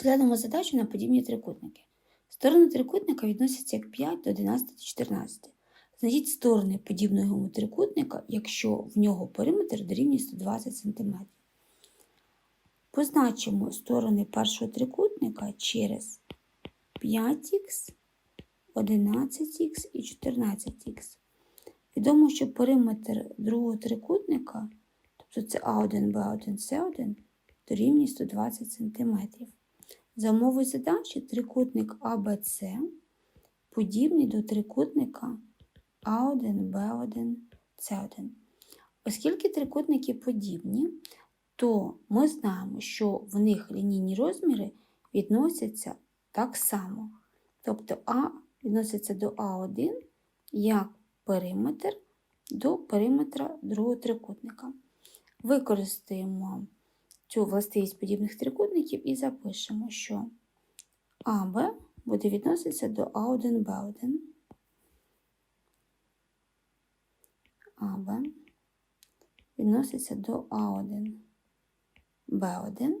Розглянемо задачу на подібні трикутники. Сторони трикутника відносяться як 5 до 11 та 14. Знайдіть сторони подібного йому трикутника, якщо в нього периметр дорівнює 120 см. Позначимо сторони першого трикутника через 5х, 11х і 14х. Відомо, що периметр другого трикутника, тобто це А1, Б1, С1, дорівнює 120 см. За умовою задачі трикутник АБЦ подібний до трикутника А1, Б1, С1. Оскільки трикутники подібні, то ми знаємо, що в них лінійні розміри відносяться так само. Тобто А відноситься до А1 як периметр до периметра другого трикутника. Використаємо цю властивість подібних трикутників і запишемо, що АБ буде відноситися до А1Б1. АБ відноситься до А1 Б1,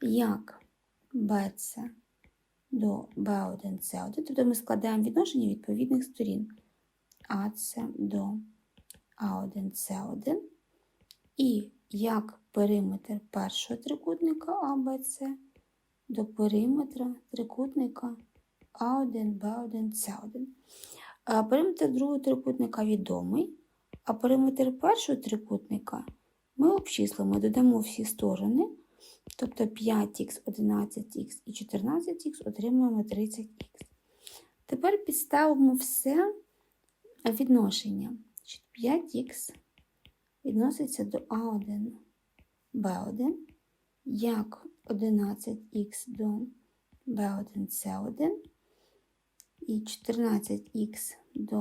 як БЦ до Б1 С1, тобто ми складаємо відношення відповідних сторін. АЦ до А1 С1 і як периметр першого трикутника АБЦ до периметра трикутника А1, Б1, С1. Периметр другого трикутника відомий, а периметр першого трикутника ми обчислимо, додамо всі сторони, тобто 5х, 11х і 14х отримуємо 30х. Тепер підставимо все відношення. 5х відноситься до А1, Б1, як 11х до Б1, С1 і 14х до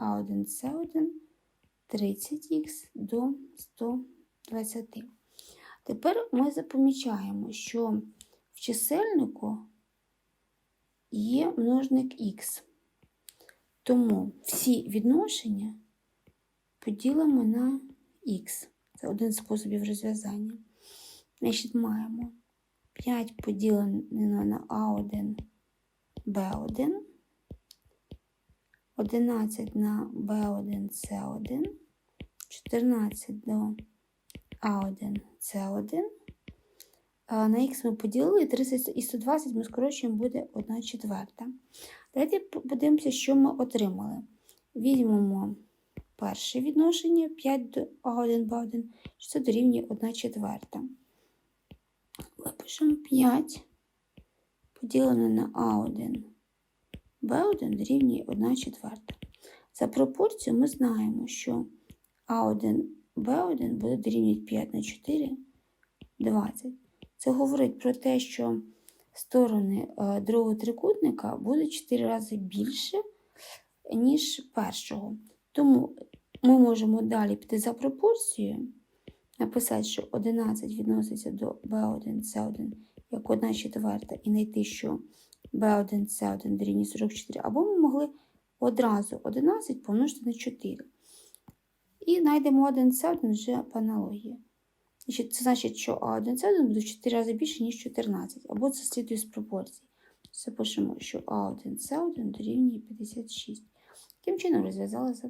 А1, С1, 30х до 120. Тепер ми запомічаємо, що в чисельнику є множник х. Тому всі відношення поділимо на х. Це один з способів розв'язання. Значить, маємо 5 поділене на А1, Б1, 11 на Б1, С1, 14 до А1, С1. На х ми поділили 30 і 120 ми скорочуємо, буде 1 четверта. Давайте подивимося, що ми отримали. Візьмемо перше відношення 5 до А1, Б1, що це дорівнює 1 четверта. Випишемо 5 поділене на А1, Б1 дорівнює 1 четверта. За пропорцію ми знаємо, що А1, Б1 буде дорівнювати 5 на 4, 20. Це говорить про те, що сторони другого трикутника будуть 4 рази більше, ніж першого. Тому ми можемо далі піти за пропорцією, написати, що 11 відноситься до B1, C1 як 1 четверта, і знайти, що B1, C1 дорівнює 44, або ми могли одразу 11 помножити на 4. І знайдемо 1 C1 вже по аналогії. Це значить, що А1 С1 буде в 4 рази більше, ніж 14, або це слідує з пропорцій. Запишемо, що А1 С1 дорівнює 56. Таким чином розв'язали задачу.